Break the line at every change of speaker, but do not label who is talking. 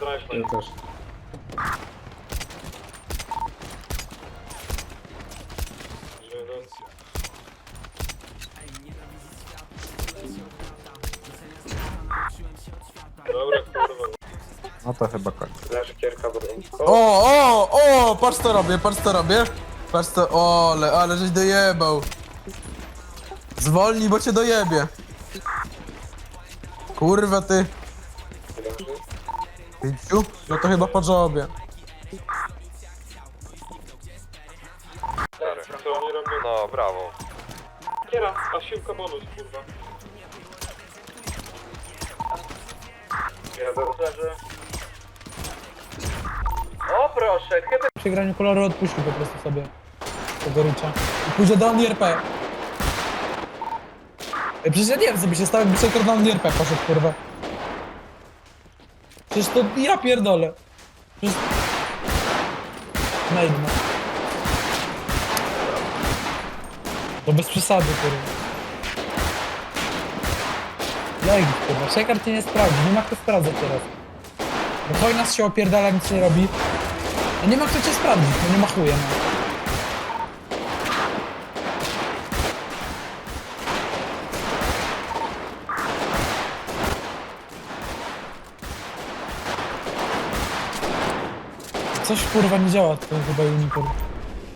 drive
Ja też.
Dobra, kurwa.
No to chyba koniec.
Leży kierka.
O, o, o, patrz co robię, patrz co robię. Patrz co, o, ale, ale żeś dojebał. Zwolnij, bo cię dojebie. Kurwa ty. Pięciu? No to chyba po żobie.
Co oni robią?
No, brawo.
Kiera, a siłka bonus, kurwa. Ja leży.
O proszę, chyba...
Przy graniu koloru odpuścił po prostu sobie tego Ricza. I pójdzie do OnRP. Ej, Przecież ja nie wiem, co by się stało, jakby sobie na OnRP poszedł, kurwa. Przecież to ja pierdolę. Przecież... Na inne. To bez przesady, kurwa. Legit, kurwa. Szekar cię nie sprawdzi, nie ma kto sprawdzać teraz. Bo Hojnas się opierdala, nic nie robi. A nie ma kto cię sprawdzić, no nie ma chuja, no. Coś kurwa nie działa, to chyba unicorn.